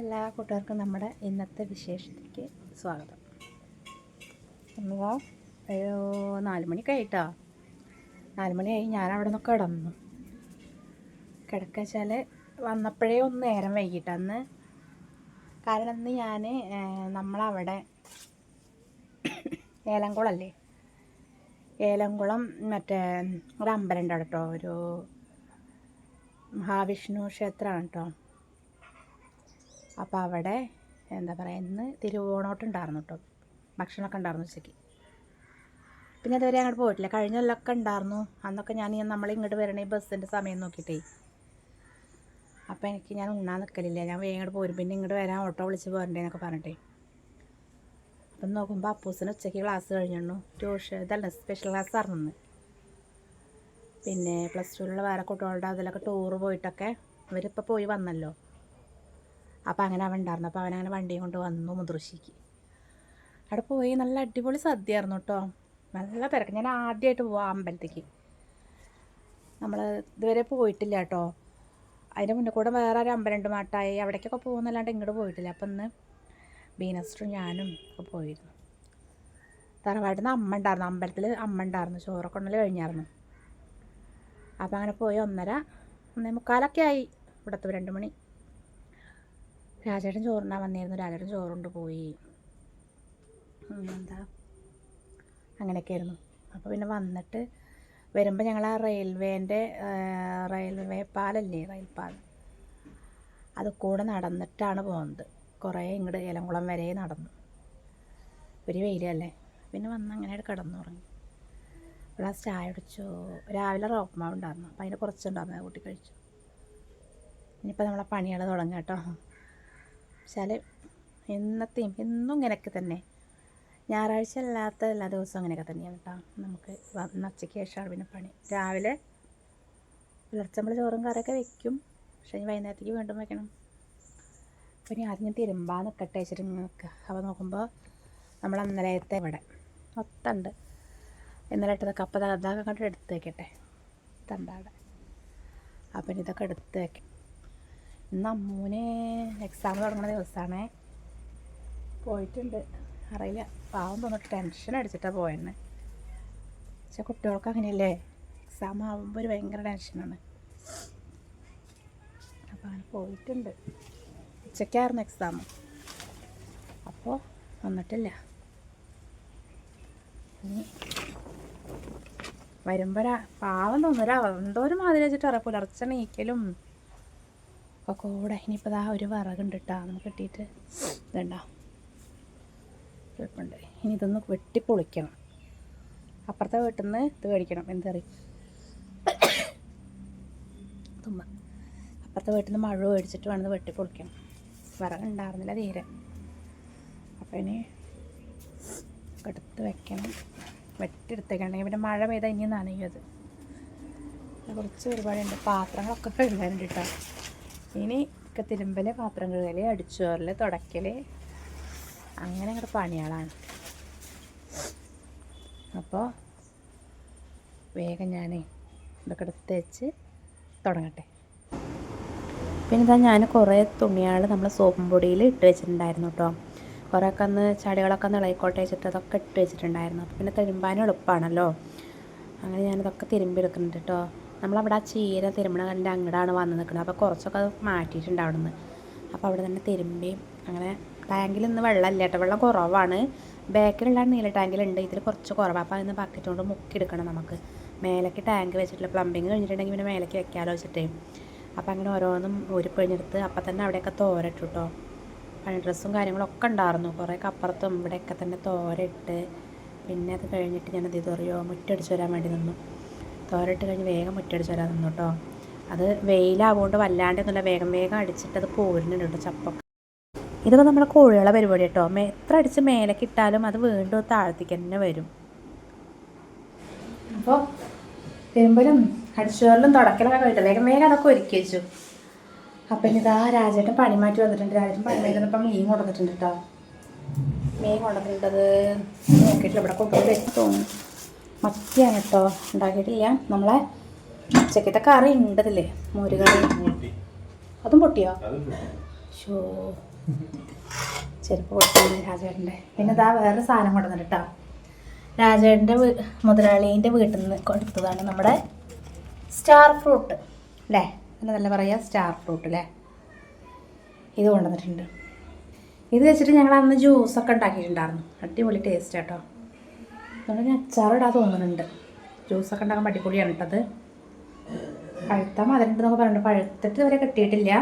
എല്ലാ കൂട്ടുകാർക്കും നമ്മുടെ ഇന്നത്തെ വിശേഷത്തിലേക്ക് സ്വാഗതം. ഒരു നാല് മണിക്കായിട്ടോ നാല് മണിയായി ഞാൻ അവിടെ നിന്ന് കിടന്നു. കിടക്കാച്ചാൽ വന്നപ്പോഴേ ഒന്ന് നേരം വൈകിട്ട്. അന്ന് കാരണം ഇന്ന് ഞാൻ നമ്മളവിടെ ഏലംകുളമല്ലേ ഏലംകുളം മറ്റേ ഒരു അമ്പലം ഉണ്ട് കേട്ടോ ഒരു മഹാവിഷ്ണു ക്ഷേത്രമാണ് കേട്ടോ അപ്പോൾ അവിടെ എന്താ പറയുക ഇന്ന് തിരുവോണോട്ടുണ്ടായിരുന്നു കേട്ടോ ഭക്ഷണമൊക്കെ ഉണ്ടായിരുന്നു ഉച്ചയ്ക്ക്. പിന്നെ അതുവരെ അങ്ങോട്ട് പോയിട്ടില്ല. കഴിഞ്ഞ കൊല്ലമൊക്കെ ഉണ്ടായിരുന്നു. അന്നൊക്കെ ഞാൻ നമ്മൾ ഇങ്ങോട്ട് വരണേ ബസ്സിന്റെ സമയം നോക്കിയിട്ടേ അപ്പോൾ എനിക്ക് ഞാൻ ഉണ്ണാൻ നിൽക്കലില്ല ഞാൻ വേഗം പോരും. പിന്നെ ഇങ്ങോട്ട് വരാൻ ഓട്ടോ വിളിച്ച് പോരണ്ടേന്നൊക്കെ പറഞ്ഞിട്ടേ. അപ്പം നോക്കുമ്പോൾ അപ്പൂസിന് ഉച്ചയ്ക്ക് ക്ലാസ് കഴിഞ്ഞു ട്യൂഷൻ ഇതല്ല സ്പെഷ്യൽ ക്ലാസ് ആയിരുന്നു പിന്നെ പ്ലസ് ടുവിലുള്ള വേറെ കുട്ടികളുടെ അതിലൊക്കെ ടൂറ് പോയിട്ടൊക്കെ ഇവരിപ്പോൾ പോയി വന്നല്ലോ. അപ്പോൾ അങ്ങനെ അവൻ ഉണ്ടായിരുന്നു. അപ്പോൾ അവനങ്ങനെ വണ്ടിയും കൊണ്ട് വന്നു മുതിർശിക്ക് അവിടെ പോയി നല്ല അടിപൊളി സദ്യ ആയിരുന്നു കേട്ടോ. നല്ല തിരക്ക്. ഞാൻ ആദ്യമായിട്ട് പോവാം അമ്പലത്തേക്ക്. നമ്മൾ ഇതുവരെ പോയിട്ടില്ല കേട്ടോ. അതിന്റെ മുന്നേ കൂടെ വേറെ ഒരു അമ്പലമുണ്ട് മാട്ടായി. അവിടേക്കൊക്കെ പോകുന്നല്ലാണ്ട് ഇങ്ങോട്ട് പോയിട്ടില്ല. അപ്പം ഇന്ന് ബീനസ്റ്ററും ഞാനും ഒക്കെ പോയിരുന്നു. തറവാട്ടിൽ നിന്ന് അമ്മ ഉണ്ടായിരുന്നു. അമ്പലത്തിൽ അമ്മ ഉണ്ടായിരുന്നു. ചോറൊക്കെ ഉണ്ടല്ലോ കഴിഞ്ഞായിരുന്നു. അപ്പോൾ അങ്ങനെ പോയി ഒന്നര ഒന്നേ മുക്കാലൊക്കെ ആയി. ഇവിടുത്തെ രണ്ട് മണി. രാജേട്ടൻ ചോറിനാൻ വന്നിരുന്നു. രാജേട്ടൻ ചോറുണ്ട് പോയി. എന്താ? അങ്ങനെയൊക്കെയായിരുന്നു. അപ്പോൾ പിന്നെ വന്നിട്ട് വരുമ്പോൾ ഞങ്ങൾ ആ റെയിൽവേന്റെ റെയിൽവേ പാലല്ലേ? റെയിൽ പാലം അത് കൂടെ നടന്നിട്ടാണ് പോകുന്നത് കുറേ ഇങ്ങോട്ട് ഏലംകുളം വരെ നടന്നു. ഒരു വെയിലല്ലേ? പിന്നെ വന്ന് അങ്ങനെ കിടന്നു തുടങ്ങി ഒരു ഗ്ലാസ് ചായ കുടിച്ചു. രാവിലെ റോപ്പ്മാവ് ഉണ്ടായിരുന്നു. അപ്പോൾ അതിന് കുറച്ചുണ്ടായിരുന്നു. കൂട്ടി കഴിച്ചു. ഇനിയിപ്പോൾ നമ്മളെ പണികൾ തുടങ്ങാം കേട്ടോ. വെച്ചാൽ എന്നത്തെയും എന്നും ഇങ്ങനെയൊക്കെ തന്നെ. ഞായറാഴ്ച അല്ലാത്ത എല്ലാ ദിവസവും അങ്ങനെയൊക്കെ തന്നെയാണ് കേട്ടോ. നമുക്ക് ഉച്ചയ്ക്ക് ശേഷമാണ് പിന്നെ പണി. രാവിലെ പുലർച്ചെ നമ്മൾ ചോറും കറിയൊക്കെ വെക്കും. പക്ഷേ ഇനി വൈകുന്നേരത്തേക്ക് വീണ്ടും വെക്കണം. അപ്പോൾ ഇനി അറിഞ്ഞ് തിരുമ്പാ നിൽക്കട്ടെ വെച്ചിട്ട് നിൽക്കുക അപ്പോൾ നോക്കുമ്പോൾ നമ്മൾ അന്നലത്തെ ഇവിടെ മൊത്തമുണ്ട്. ഇന്നലെ ഇട്ടതൊക്കെ അപ്പോൾ അതൊക്കെ കണ്ടിട്ട് എടുത്ത് വെക്കട്ടെ. തണ്ടാടെ അപ്പം ഇനി ഇതൊക്കെ എടുത്ത് വെക്കാം ഇന്ന് അമ്മൂന് എക്സാം തുടങ്ങുന്ന ദിവസമാണേ പോയിട്ടുണ്ട്. അറിയില്ല. പാവം തോന്നിട്ട് ടെൻഷൻ അടിച്ചിട്ടാണ് പോയെന്ന്. പക്ഷെ കുട്ടികൾക്ക് അങ്ങനെയല്ലേ? എക്സാം ആകുമ്പോൾ ഒരു ഭയങ്കര ടെൻഷനാണ് അപ്പോൾ അങ്ങനെ പോയിട്ടുണ്ട്. ഉച്ചയ്ക്കായിരുന്നു എക്സാം അപ്പോൾ വന്നിട്ടില്ല. ഇനി വരുമ്പോൾ പാവം തോന്നുന്നു. എന്തോരം മാതിരി വെച്ചിട്ട് അറിയാം. പുലർച്ചെ നീക്കലും ഒക്കെ കൂടെ ഇനിയിപ്പോൾ ആ ഒരു വിറകുണ്ട് കേട്ടോ നമുക്ക് കിട്ടിയിട്ട് ഇതുണ്ടോ. കുഴപ്പമുണ്ട് ഇനി ഇതൊന്ന് വെട്ടിപ്പൊളിക്കണം അപ്പുറത്തെ വീട്ടിൽ നിന്ന് ഇത് മേടിക്കണം. എന്തറി? തുമ്മ. അപ്പുറത്തെ വീട്ടിൽ നിന്ന് മഴ മേടിച്ചിട്ട് വേണം ഇത് വെട്ടി വിറകുണ്ടായിരുന്നില്ല തീരെ. അപ്പം ഇനി എടുത്ത് വെക്കണം. വെട്ടിയെടുത്തേക്കണമെങ്കിൽ പിന്നെ മഴ പെയ്താൽ ഇനി നനയും അത്. കുറച്ച് ഒരുപാടുണ്ട്. പാത്രങ്ങളൊക്കെ കഴുകാനുണ്ട് കേട്ടോ ഇനി ഒക്കെ തിരുമ്പൽ പാത്രം കഴുകൽ അടിച്ചുവരൽ തുടയ്ക്കൽ അങ്ങനെ അങ്ങോട്ട് പണികളാണ്. അപ്പോൾ വേഗം ഞാൻ ഇതൊക്കെ എടുത്ത് വെച്ച് തുടങ്ങട്ടെ. പിന്നെ ഇതാ ഞാൻ കുറേ തുണികൾ നമ്മൾ സോപ്പും പൊടിയിൽ ഇട്ട് വെച്ചിട്ടുണ്ടായിരുന്നു കേട്ടോ കുറേയൊക്കെ അന്ന് ചടികളൊക്കെ ഒന്ന് ഇളയിക്കോട്ടെ വെച്ചിട്ട് അതൊക്കെ ഇട്ട് വെച്ചിട്ടുണ്ടായിരുന്നു. അപ്പോൾ പിന്നെ തിരുമ്പാനും എളുപ്പമാണല്ലോ അങ്ങനെ ഞാനിതൊക്കെ തിരുമ്പി എടുക്കുന്നുണ്ട് കേട്ടോ നമ്മളവിടെ ആ ചീര തിരുമ്പണ കണ്ട അങ്ങടാണ് വന്ന് നിൽക്കുന്നത് അപ്പോൾ കുറച്ചൊക്കെ അത് മാറ്റിയിട്ടുണ്ട് അവിടെ നിന്ന് അപ്പോൾ അവിടെ തന്നെ തിരുമ്പി അങ്ങനെ ടാങ്കിൽ ഇന്ന് വെള്ളമില്ല കേട്ടോ. വെള്ളം കുറവാണ്. ബാക്കിലുള്ള നീല ടാങ്കിലുണ്ട് ഇതിൽ കുറച്ച് കുറവാണ് അപ്പോൾ അതിന് ബക്കറ്റ് കൊണ്ട് മുക്കിയെടുക്കണം നമുക്ക്. മേലേക്ക് ടാങ്ക് വെച്ചിട്ടുള്ള പ്ലംബിങ് കഴിഞ്ഞിട്ടുണ്ടെങ്കിൽ പിന്നെ മേലേക്ക് വെക്കാമല്ലോ വെച്ചിട്ടേ. അപ്പോൾ അങ്ങനെ ഓരോന്നും ഊരിപ്പൊഴിഞ്ഞെടുത്ത് അപ്പം തന്നെ അവിടെയൊക്കെ തോരട്ടു കേട്ടോ പണി ഡ്രസ്സും കാര്യങ്ങളൊക്കെ ഉണ്ടായിരുന്നു. കുറേ അപ്പുറത്തും ഇവിടെയൊക്കെ തന്നെ തോരയിട്ട് പിന്നെ അത് കഴിഞ്ഞിട്ട് ഞാനത് ഇതറിയോ? മുറ്റടിച്ച് വരാൻ വേണ്ടി നിന്നു. തോരട്ട് കഴിഞ്ഞ് വേഗം മുറ്റടിച്ച് വരാൻ നിന്നു കേട്ടോ അത് വെയിലാവുകൊണ്ട് വല്ലാണ്ടൊന്നുമില്ല. വേഗം വേഗം അടിച്ചിട്ട് അത് പോരുന്നുണ്ട് കേട്ടോ ചപ്പൊക്കെ. ഇതൊക്കെ നമ്മുടെ കോഴികളെ പരിപാടി കേട്ടോ എത്ര അടിച്ച് മേലേക്ക് ഇട്ടാലും അത് വീണ്ടും താഴത്തേക്ക് തന്നെ വരും. അപ്പോൾ തിരുമ്പലും അടിച്ചുവരലും തുടക്കലൊക്കെ കഴിഞ്ഞിട്ട് വേഗം വേഗം അതൊക്കെ ഒരുക്കി വെച്ചു. അപ്പം ഇതാ രാജേട്ടൻ പണി മാറ്റി വന്നിട്ടുണ്ട്. രാജേട്ടൻ പണി മാറ്റി വന്നപ്പോൾ മീൻ കൊടുത്തിട്ടുണ്ട് കേട്ടോ മീൻ കൊടുത്തിട്ടുണ്ടത് നോക്കിയിട്ടില്ല. ഇവിടെ കൊണ്ടുപോയി തോന്നുന്നു. മത്തിയാണ് കേട്ടോ ഉണ്ടാക്കിയിട്ടില്ല. നമ്മളെ ഉച്ചക്കത്തെ കറി ഉണ്ടതില്ലേ? മോര് കറി അതും പൊട്ടിയോ? ഷോ ചെരുപ്പ് പൊട്ടിയില്ല രാജേട്ടന്റെ. പിന്നെ ഇതാ വേറെ സാധനം കൊണ്ടുവന്നിട്ട് കേട്ടോ രാജേട്ടന്റെ മുതലാളീന്റെ വീട്ടിൽ നിന്ന് കൊടുത്തതാണ് നമ്മുടെ സ്റ്റാർ ഫ്രൂട്ട്. അല്ലേ പിന്നെ നല്ല പറയുക സ്റ്റാർ ഫ്രൂട്ട് അല്ലേ ഇത് കൊണ്ടുവന്നിട്ടുണ്ട്. ഇത് വെച്ചിട്ട് ഞങ്ങൾ അന്ന് ജ്യൂസൊക്കെ ഉണ്ടാക്കിയിട്ടുണ്ടായിരുന്നു. അടിപൊളി ടേസ്റ്റ് കേട്ടോ അതുകൊണ്ട് ഞാൻ അച്ചാറിടാൻ തോന്നുന്നുണ്ട്. ജ്യൂസൊക്കെ ഉണ്ടാക്കാൻ അടിപൊളിയാണ് കേട്ടത് പഴുത്ത എന്നൊക്കെ പറഞ്ഞിട്ട് പഴുത്തിട്ട് വരെ കിട്ടിയിട്ടില്ല.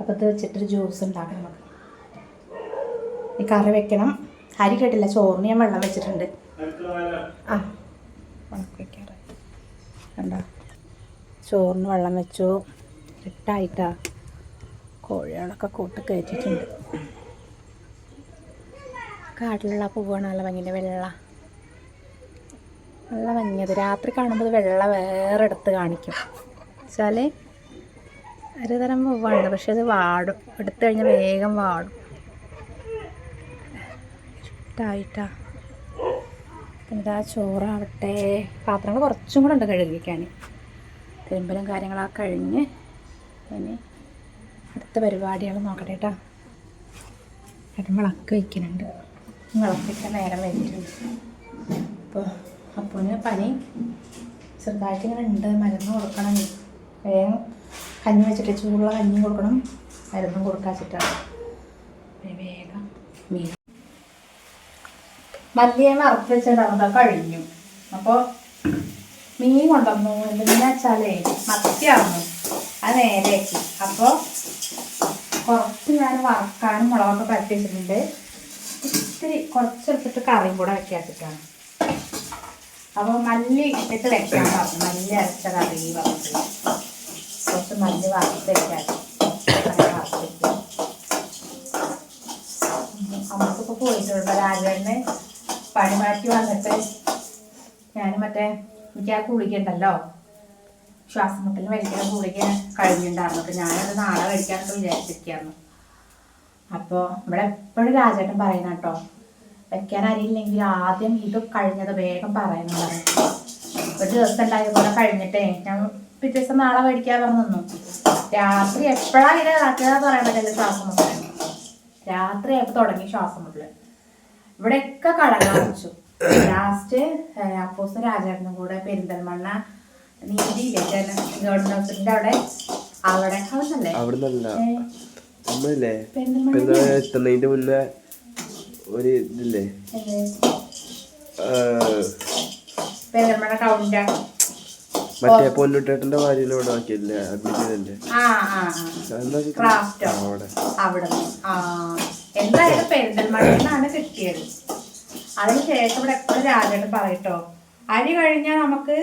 അപ്പോൾ ഇത് വെച്ചിട്ടൊരു ജ്യൂസ് ഉണ്ടാക്കണം നമുക്ക്. ഈ കറി വെക്കണം. അരി കേട്ടില്ല. ചോറിന് ഞാൻ വെള്ളം വെച്ചിട്ടുണ്ട്. ആ ഉണക്കി വെക്കാറ്. കണ്ടോ? ചോറിന് വെള്ളം വെച്ചു. ഇട്ടായിട്ടാ കോഴികളൊക്കെ കൂട്ട് കയറ്റിയിട്ടുണ്ട്. കാട്ടിലുള്ള പൂവാണ് നല്ല ഭംഗിന്റെ വെള്ള. നല്ല ഭംഗിയത് രാത്രി കാണുമ്പോൾ വെള്ള വേറെ എടുത്ത് കാണിക്കും. വെച്ചാൽ ഒരു തരം പൂവാണ്. പക്ഷെ അത് വാടും. എടുത്തു കഴിഞ്ഞാൽ വേഗം വാടും. ഇഷ്ടായിട്ടാ. എന്താ ചോറാവട്ടെ. പാത്രങ്ങൾ കുറച്ചും കൂടെ ഉണ്ട് കഴുകിക്കാൻ. തിരുമ്പലും കാര്യങ്ങളൊക്കെ കഴിഞ്ഞ് ഇനി അടുത്ത പരിപാടികൾ നോക്കട്ടെ കേട്ടോ. ഏട്ടൻ വിളക്ക് വയ്ക്കുന്നുണ്ട് വിളക്ക് നേരം വൈകിട്ടുണ്ട്. അപ്പോൾ അപ്പൂന് പനി. ചെറുതായിട്ട് ഇങ്ങനെ ഉണ്ട്. മരുന്ന് കൊടുക്കണം. വേഗം കഞ്ഞി വെച്ചിട്ട് ചൂടുള്ള കഞ്ഞി കൊടുക്കണം. മരുന്നും കൊടുക്കാച്ചിട്ടാണ് വേഗം മീൻ. മല്ലിയെ വറുത്ത് വെച്ചിട്ടുണ്ടാകുന്നത് കഴിഞ്ഞു. അപ്പോൾ മീൻ കൊണ്ടുവന്നു. എന്തെന്ന് വെച്ചാലേ മത്തിയാവുന്നു. അത് നേരെയാക്കി. അപ്പോൾ കുറച്ച് ഞാൻ വറക്കാനും മുളകൊക്കെ പരത്തി വെച്ചിട്ടുണ്ട്. ഇത്തിരി കുറച്ചെടുത്തിട്ട് കറിയും കൂടെ വെക്കാത്തിട്ടാണ് അപ്പോൾ മല്ലി ഇട്ടിട്ട് വെക്കാൻ പറഞ്ഞു. മല്ലി അരച്ച കറി വറുത്ത് കുറച്ച് മല്ലി വറുത്ത് വെക്കാൻ അങ്ങനെ വറുത്ത് വെക്കും അമ്മക്കിപ്പോൾ പോയിട്ടുണ്ട് രാജേട്ടന് പണി മാറ്റി വന്നിട്ട് ഞാൻ മറ്റേ എനിക്ക് ആ കുളിക്കണ്ടല്ലോ ശ്വാസമുട്ടലിന് വലിക്കാൻ ഗുളിക കഴിഞ്ഞിട്ടുണ്ടായിരുന്നു. അപ്പം ഞാനത് നാളെ കഴിക്കാനൊക്കെ വിചാരിച്ചിരിക്കുകയായിരുന്നു. അപ്പോൾ ഇവിടെ എപ്പോഴും രാജേട്ടൻ പറയുന്ന കേട്ടോ. വെക്കാൻ അറിയില്ലെങ്കിൽ ആദ്യം ഇത് കഴിഞ്ഞത് വേഗം പറയണം പറയും ഒരു ദിവസം ഉണ്ടായ പോലെ കഴിഞ്ഞിട്ടേ. ഞാൻ പിറ്റേ ദിവസം നാളെ മേടിക്കാൻ പറഞ്ഞു രാത്രി എപ്പോഴാണ് ഇങ്ങനെ നടക്കുക പറയാൻ പറ്റില്ല ശ്വാസം മുട്ടൽ രാത്രി ആയപ്പോൾ തുടങ്ങി ശ്വാസം മുട്ടൽ ഇവിടെയൊക്കെ കടകൾ അടച്ചു ലാസ്റ്റ് അപ്പോസ് രാജാവിനും കൂടെ പെരിന്തൽമണ്ണ നീതി ഗവൺമെന്റ് ഹോസ്പിറ്റലിന്റെ അവിടെ. അവിടെ ഏ, നമ്മളില്ലേ? പെരിന്തൽമണ്ണ ഒരു ഇതില്ലേ? എന്ത്? മറ്റേ പൊന്നുട്ടേട്ടന്റെ ഭാര്യ ഇവിടെ ആക്കിയില്ലേ അഡ്മിറ്റ് ചെയ്തല്ലേ ആ ആ ആ. എന്താ വെച്ചിട്ട്? ക്രാഫ്റ്റോ ആ, അവിടെ. അവിടെ. ആ എന്തായാലും പെരിന്തൽമണ്ണയിലാണ് കിട്ടിയത്. അതിന് ശേഷം ഇവിടെ എപ്പോഴും രാജേട്ടൻ പറയട്ടോ അരി കഴിഞ്ഞാൽ നമുക്ക്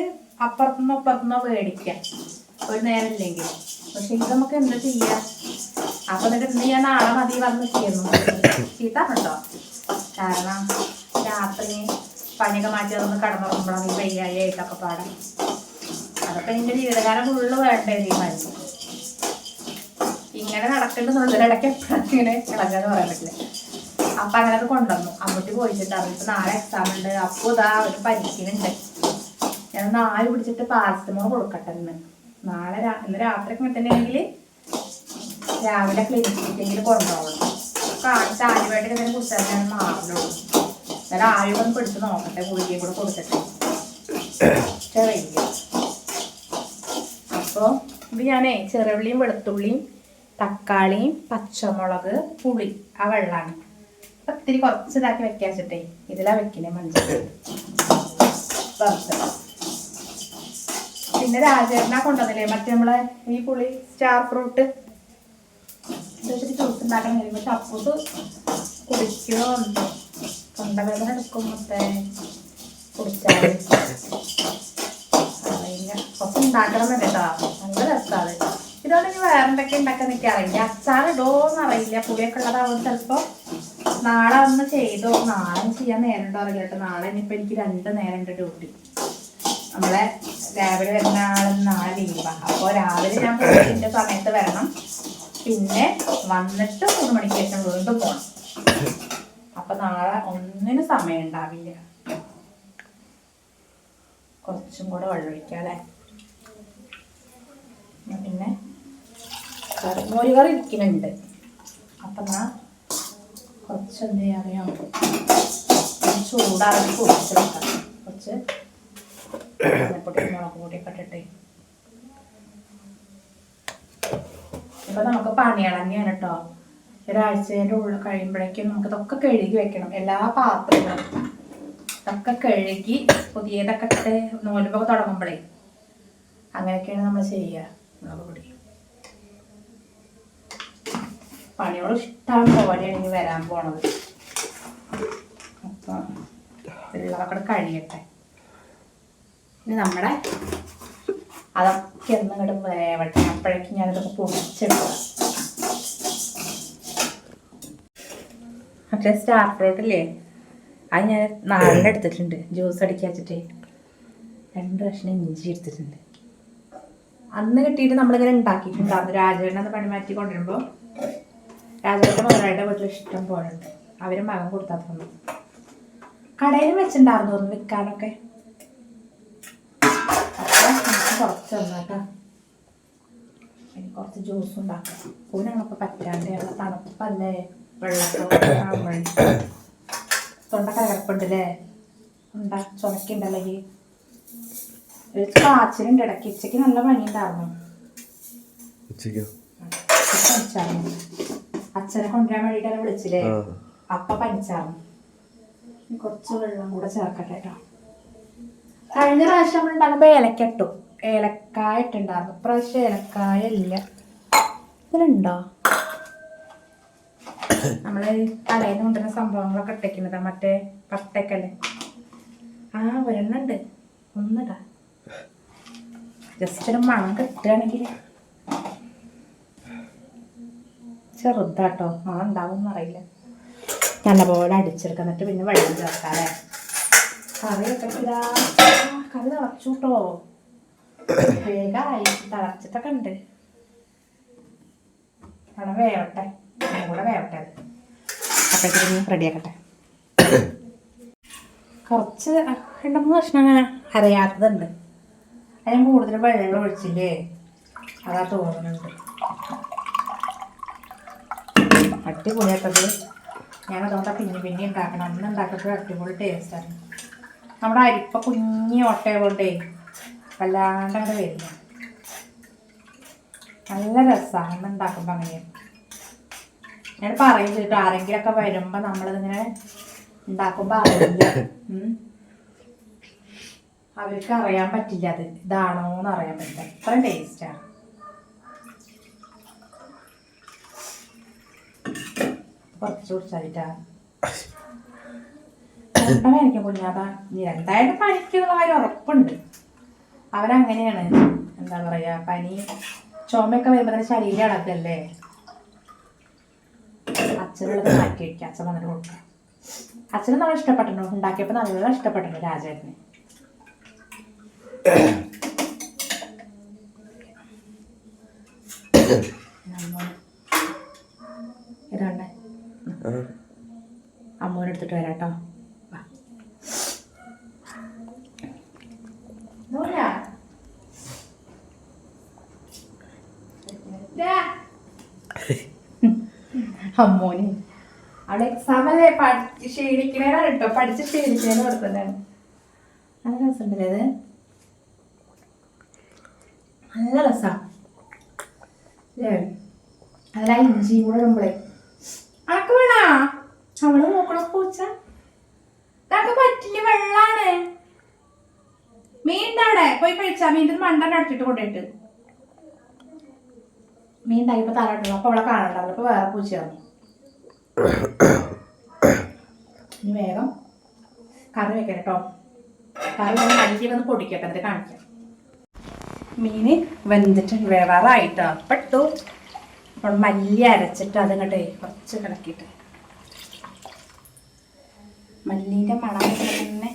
അപ്പുറത്തുനിന്നോ അപ്പുറത്തുനിന്നോ മേടിക്കാം. ഒരു നേരം ഇല്ലെങ്കിൽ പക്ഷെ ഇത് നമുക്ക് എന്താ ചെയ്യാം? അപ്പൊ എന്നിട്ട് ഇന്ന് ഞാൻ നാളെ മതി വന്ന് ചെയ്യുന്നു ചീത്ത കേട്ടോ കാരണം രാത്രി പനിയൊക്കെ മാറ്റി അതൊന്ന് കടന്നുറങ്ങുമ്പോഴാണ് ഈ വയ്യായി ആയിട്ടൊക്കെ പാടാം. അതൊക്കെ എന്റെ ജീവിതകാലം ഫുള്ള് വേണ്ടേ ഈ മരുന്ന് ഇങ്ങനെ നടക്കേണ്ടതുണ്ട് ഇടയ്ക്ക് എപ്പോഴും ഇങ്ങനെ ഇളകാന്ന് പറയാൻ പറ്റില്ല. അപ്പൊ അങ്ങനെ അത് കൊണ്ടുവന്നു. അമ്മട്ടി പോയിട്ടുണ്ടാവും ഇപ്പൊ നാളെ എക്സാം ഉണ്ട്. അപ്പൊ ഇതാ ഒരു പരീക്ഷയുണ്ട്. ഞാൻ നാല് പിടിച്ചിട്ട് പാരസമോൾ കൊടുക്കട്ടെ ഇന്ന്. നാളെ ഇന്ന് രാത്രി ഒക്കെ തന്നെ രാവിലെ ക്ലിനിക്കിലേക്ക് കൊണ്ടുപോകണം. കാണിച്ച് ആദ്യമായിട്ട് ഇതിനെ ഞാൻ മാറുന്നുള്ളൂ എന്നാലും ആരും ഒന്ന് പിടിച്ച് നോക്കട്ടെ ഗുളികയും കൂടെ കൊടുത്തിട്ട്. ചെറിയ അപ്പോൾ ഇത് ഞാനേ ചെറുള്ളിയും വെളുത്തുള്ളിയും തക്കാളിയും പച്ചമുളക് പുളി ആ വെള്ളമാണ് അപ്പം ഇത്തിരി കുറച്ച് ഇതാക്കി വെക്കാൻ വെച്ചിട്ടേ ഇതിലാ വെക്കണേ മഞ്ഞൾ. പിന്നെ രാജേട്ടനാ കൊണ്ടുവന്നില്ലേ? മറ്റേ നമ്മളെ ഈ പുളി സ്റ്റാർ ഫ്രൂട്ട്? വെച്ചിട്ട് ജ്യൂസ് ഉണ്ടാക്കാൻ കഴിയുമ്പോൾ ചപ്പൂസ് കുടിക്കോ എന്തോ തൊണ്ടവേദന എടുക്കും മറ്റേ കുടിച്ചാൽ അറിയില്ല. കുറച്ച് ഉണ്ടാക്കണം കേട്ടോ. നല്ല രസമാണ് ഇതോടെ ഇനി വേറെ എന്തൊക്കെ ഉണ്ടാക്കാൻ എനിക്ക് അറിയില്ല. അച്ചാർ ഇടോന്ന് അറിയില്ല. പുളിയൊക്കെ ഉള്ളതാവും ചിലപ്പോ. നാളെ ഒന്ന് ചെയ്തോ? നാളെ ചെയ്യാൻ നേരം അറിയില്ല കേട്ടോ. നാളെ ഇനിയിപ്പോ എനിക്ക് രണ്ട് നേരം ഉണ്ട് ഡ്യൂട്ടി നമ്മളെ രാവിലെ വരുന്ന ആളെന്നാ നാളെ ലീവാ അപ്പോൾ രാവിലെ ഞാൻ സമയത്ത് വരണം. പിന്നെ വന്നിട്ട് മൂന്ന് മണിക്ക് ശേഷം വീണ്ടും പോണം. അപ്പൊ നാളെ ഒന്നിനും സമയം ഉണ്ടാവില്ല. കുറച്ചും കൂടെ വെള്ളമൊഴിക്കാല്ലേ അല്ലേ? പിന്നെ കറി മോര് കറി ഇരിക്കുന്നുണ്ട്. അപ്പം ഞാൻ കുറച്ച് എന്ത് ചെയ്യാറിയോ ചൂടാക്കി പൊടിച്ചെടുക്കാം. കുറച്ച് പൊട്ടി മുളക് പൊടിയൊക്കെ ഇട്ടിട്ട്. ഇപ്പൊ നമുക്ക് പണിയാണ് തന്നെയാണ് കേട്ടോ ഒരാഴ്ചേന്റെ ഉള്ളിൽ കഴിയുമ്പോഴേക്കും നമുക്ക് ഇതൊക്കെ കഴുകി വെക്കണം. എല്ലാ പാത്രങ്ങളും ഇതൊക്കെ കഴുകി പുതിയതൊക്കെ ഇട്ട് നൂലുമ്പൊക്കെ തുടങ്ങുമ്പോഴേ അങ്ങനെയൊക്കെയാണ് നമ്മൾ ചെയ്യുക മുളക് പൊടി. പണിയോട് ഇഷ്ടമാണ് പോലെയാണ് ഇനി വരാൻ പോണത്. അപ്പം ഉള്ളതൊക്കെ കഴിയട്ടെ. ഇനി നമ്മുടെ അതൊക്കെ ഒന്ന് ഇങ്ങോട്ട് വേവട്ടെ. അപ്പോഴേക്കും ഞാനിതൊക്കെ പൊടിച്ചെടുക്കാം. മറ്റേ സ്റ്റാർ അത് ഞാൻ നാലിന് എടുത്തിട്ടുണ്ട്. ജ്യൂസ് അടിക്കാച്ചിട്ട് രണ്ട് കഷ്ണം ഇഞ്ചി എടുത്തിട്ടുണ്ട്. അന്ന് കിട്ടിയിട്ട് നമ്മളിങ്ങനെ ഉണ്ടാക്കിയിട്ടുണ്ടായിരുന്നു. രാജേട്ടനെ പണി മാറ്റി കൊണ്ടുവരുമ്പോൾ രാജേട്ടൻ മകളുടെ വീട്ടിൽ ഇഷ്ടം പോലെ ഉണ്ട്. അവർ മകൻ കൊടുത്താൽ തന്നു കടയിൽ വെച്ചിട്ടുണ്ടായിരുന്നു വിൽക്കാനൊക്കെ അപ്പോൾ തന്നാട്ടോ ഇനി കുറച്ച് ജ്യൂസ് ഉണ്ടാക്കാം. പൂനങ്ങപ്പോൾ പറ്റാണ്ട് ഞങ്ങൾ തണുപ്പല്ലേ? വെള്ളത്തോടെ തൊണ്ട കലർപ്പുണ്ടല്ലേ ഉണ്ടാ ചുമക്കുണ്ടല്ലേ ഒരു കാച്ചിലുണ്ട് ഇടയ്ക്ക്. ഉച്ചയ്ക്ക് നല്ല പണിയുണ്ടായിരുന്നു. പനിച്ചായിരുന്നു. അച്ഛനെ കൊണ്ടുവരാൻ വേണ്ടിയിട്ട് വിളിച്ചില്ലേ അപ്പ പനിച്ചായിരുന്നു. കുറച്ച് വെള്ളം കൂടെ ചേർക്കട്ടെ കേട്ടോ. കഴിഞ്ഞ പ്രാവശ്യം നമ്മൾ ഉണ്ടാകുമ്പോൾ ഏലക്ക ഇട്ടു. ഏലക്കായ ഇട്ടുണ്ടായിരുന്നു ഇപ്രാവശ്യം ഏലക്കായ ഇല്ല. ഇതിലുണ്ടോ? നമ്മൾ തലേന്ന് കൊണ്ടുവരുന്ന സംഭവങ്ങളൊക്കെ ഇട്ടേക്കുന്നത് മറ്റേ പട്ടക്കല്ലേ. ആ ഒരെണ്ണുണ്ട്. ഒന്നിടാ. ജസ്റ്റ് ഒരു മണം കിട്ടുകയാണെങ്കിൽ. ചെറുതാട്ടോ മണം ഉണ്ടാവും അറിയില്ല. നല്ലപോലെ അടിച്ചെടുക്കാം. എന്നിട്ട് പിന്നെ വെള്ളം ചേർക്കാല്ലേ കറിയൊക്കെ കറി തിളച്ചു കേട്ടോ വേഗമായി തിളച്ചിട്ടൊക്കെ ഉണ്ട് അവിടെ വേവട്ടെ. കൂടെ വേവട്ടെ അപ്പോഴത്തേക്കും റെഡിയാക്കട്ടെ കുറച്ച് രണ്ട് മൂന്ന് കഷ്ണം അറിയാത്തതുണ്ട് അത് ഞാൻ കൂടുതൽ വെള്ളം ഒഴിച്ചില്ലേ? അതാ തോന്നുന്നുണ്ട്. അടിപൊളിയാട്ടത് ഞാൻ അതുകൊണ്ട് പിന്നെ പിന്നെ ഉണ്ടാക്കണം. അന്ന് ഉണ്ടാക്കുമ്പോൾ അടിപൊളി ടേസ്റ്റാണ് നമ്മുടെ അരിപ്പ കുഞ്ഞി ഓട്ടയ വല്ലാണ്ട് വരില്ല നല്ല രസമാണ് അന്ന് ഉണ്ടാക്കുമ്പോൾ അങ്ങനെയാണ് ഞാൻ പറയും ചെയ്തിട്ട് ആരെങ്കിലൊക്കെ വരുമ്പോൾ നമ്മളിതിങ്ങനെ ഉണ്ടാക്കുമ്പോൾ അറിയില്ല. അവർക്ക് അറിയാൻ പറ്റില്ല അത് ഇതാണോ എന്ന് അറിയാൻ പറ്റില്ല. അത്രയും ടേസ്റ്റാണ് കുറച്ച് കുടിച്ചാലിട്ടാ. കുഞ്ഞാതാ നീ എന്തായാലും പനിക്കുന്നുള്ള കാര്യം ഉറപ്പുണ്ട്. അവരങ്ങനെയാണ്. എന്താ പറയാ പനി ചുമയൊക്കെ വരുമ്പോൾ തന്നെ ശരീരം അടക്കല്ലേ? അച്ഛനുള്ളത് മാറ്റി വയ്ക്കുക. അച്ഛൻ വന്നിട്ട് കൊടുക്കുക. അച്ഛന് നമ്മൾ ഇഷ്ടപ്പെട്ടു ഉണ്ടാക്കിയപ്പോൾ നല്ല ഇഷ്ടപ്പെട്ടിട്ടുണ്ട് രാജേട്ടന്. ഇതാണ്ടേ വരാട്ടോ എടുത്തിട്ട് വരാം കേട്ടോ വാ. നൂല. ദാ. അമ്മോന് അവിടെ എക്സാം അല്ലേ പഠിച്ച് ക്ഷീണിക്കണേനാണ് കേട്ടോ പഠിച്ച് ക്ഷീണിക്കണേന്ന് കൊടുത്തതാണ് നല്ല രസമുണ്ടല്ലേ അത്? നല്ല രസാ. അല്ലേ? അതിലാ ഇഞ്ചി കൂടെ നമ്മളെ അനക്ക് വേണാ? അവൾ നോക്കണ പൂച്ച? അതൊക്കെ പറ്റില്ല വെള്ളാണ്. മീന്റെ പോയി കഴിച്ചാ. മീന്റെ മണ്ടൻ അടച്ചിട്ട് കൊണ്ടുപോയിട്ട് മീൻ ഉണ്ടാക്കിയപ്പോ തല അപ്പോൾ അപ്പൊ അവളെ കാണണ്ടല്ലോ അപ്പൊ വേറെ പൂച്ചയാണ് ഇനി വേഗം കറി വെക്കണം കേട്ടോ. കറി വന്ന് മല്ലി വന്ന് പൊടിക്കട്ടെ എന്നിട്ട് കാണിക്കാം. മീന് വെന്തിട്ട് വേവാറായിട്ടോ? പെട്ടു. അപ്പോൾ മല്ലി അരച്ചിട്ട് അതങ്ങോട്ടേ കുറച്ച് കിടക്കിയിട്ട് മല്ലീന്റെ മണം തന്നെ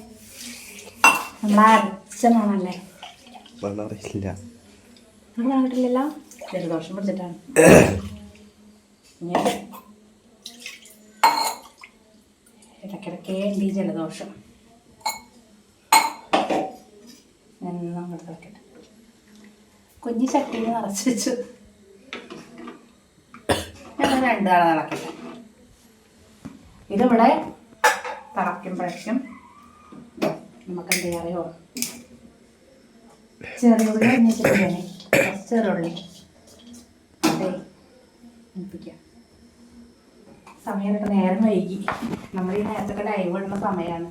നമ്മൾ അരച്ച മണല്ലേ? മണ്ണറിയില്ല നിങ്ങൾ കണ്ടിട്ടില്ലല്ലോ ജലദോഷം പിടിച്ചിട്ടാണ്. ഞാൻ ഇടയ്ക്കിടയ്ക്കേ ഈ ജലദോഷം. എന്നും അങ്ങോട്ട് കളിക്കട്ടെ കുഞ്ഞി ചട്ടിയിൽ നിറച്ച് വെച്ചു. ഞങ്ങൾ രണ്ടാളെ നടക്കട്ടെ. ഇതിവിടെ തിളയ്ക്കുമ്പോഴേക്കും നമുക്ക് എന്ത് ഉള്ളി അരിഞ്ഞിട്ടില്ലേ കുറച്ച് ചെറിയ അതെ സമയം നേരം വൈകി. നമ്മൾ ഈ നേരത്തൊക്കെ ലൈവ് ഇടുന്ന സമയമാണ്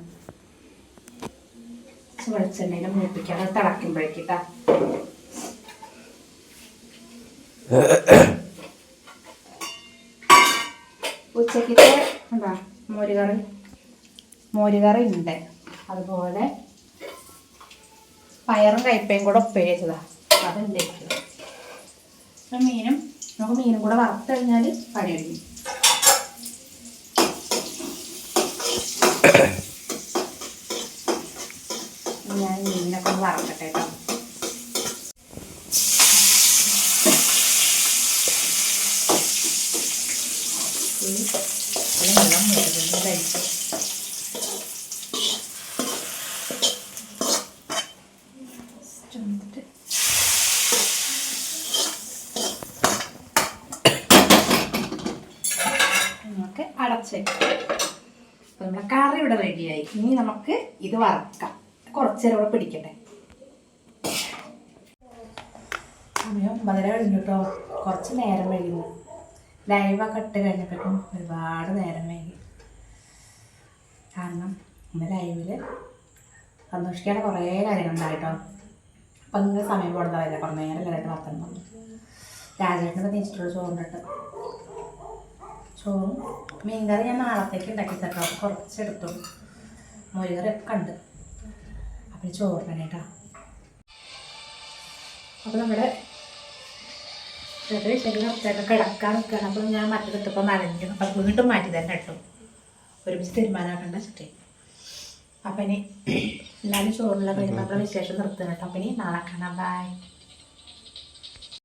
വെളിച്ചെണ്ണയിൽ മൂപ്പിക്കാം. തിളക്കുമ്പോഴേക്കിട്ടാ ഉച്ചക്കിട്ട് ഉച്ചക്കത്തെ എന്താ? മോരുകറി? മോരുകറി ഉണ്ട്. അതുപോലെ പയറും കയ്പയും കൂടെ ഉപ്പേരി വെച്ചതാ. അതുണ്ട് മീനും നമുക്ക് മീനും കൂടെ വറുത്തു കഴിഞ്ഞാൽ പണി ഞാൻ മീനൊക്കെ ഒന്ന് വറക്കട്ടെ കേട്ടോ വെള്ളം മുഴുവൻ കഴിച്ചു അടച്ച് അപ്പൊ നമ്മുടെ കറി ഇവിടെ റെഡിയായി ഇനി നമുക്ക് ഇത് വറക്കാം. കുറച്ച് നേരം ഇവിടെ പിടിക്കട്ടെ. സമയം ഒമ്പതര കഴിഞ്ഞു കേട്ടോ കുറച്ച് നേരം വൈകുന്നു. ലൈവൊക്കെ ഇട്ട് കഴിഞ്ഞപ്പോഴും ഒരുപാട് നേരം വൈകി. കാരണം ഇന്ന് ലൈവിൽ സന്തോഷിക്കാതെ കുറേ കാര്യങ്ങളുണ്ടായിട്ടോ അപ്പം ഇങ്ങനെ സമയം കൊടുത്തതല്ല കുറേ നേരം കണ്ടിട്ട് വർത്തനം പറഞ്ഞു. രാജേട്ടനൊക്കെ തിരിച്ചിട്ടുള്ള ചോറുണ്ടിട്ട്. ചോറും മീൻകറി ഞാൻ നാളത്തേക്ക് ഉണ്ടാക്കി തട്ടോ കുറച്ചെടുത്തു. മോരുകറി ഒക്കെ ഉണ്ട് അപ്പം ചോറിനെ കേട്ടോ അപ്പോൾ നമ്മുടെ ചെറിയ ശരി കുറച്ചൊക്കെ കിടക്കാൻ നിൽക്കുകയാണ്. അപ്പം ഞാൻ മറ്റെടുത്തപ്പോൾ നനഞ്ഞു അപ്പം വീണ്ടും മാറ്റി തന്നെ കേട്ടോ ഒരുമിച്ച് തീരുമാനമാക്കേണ്ട ചുറ്റി. അപ്പം ഇനി എല്ലാവരും ചോറിലുള്ള കഴിയുമ്പോൾ വിശേഷം നിർത്തുന്നു കേട്ടോ. അപ്പം ഇനി നാളെ കാണാം. ബൈ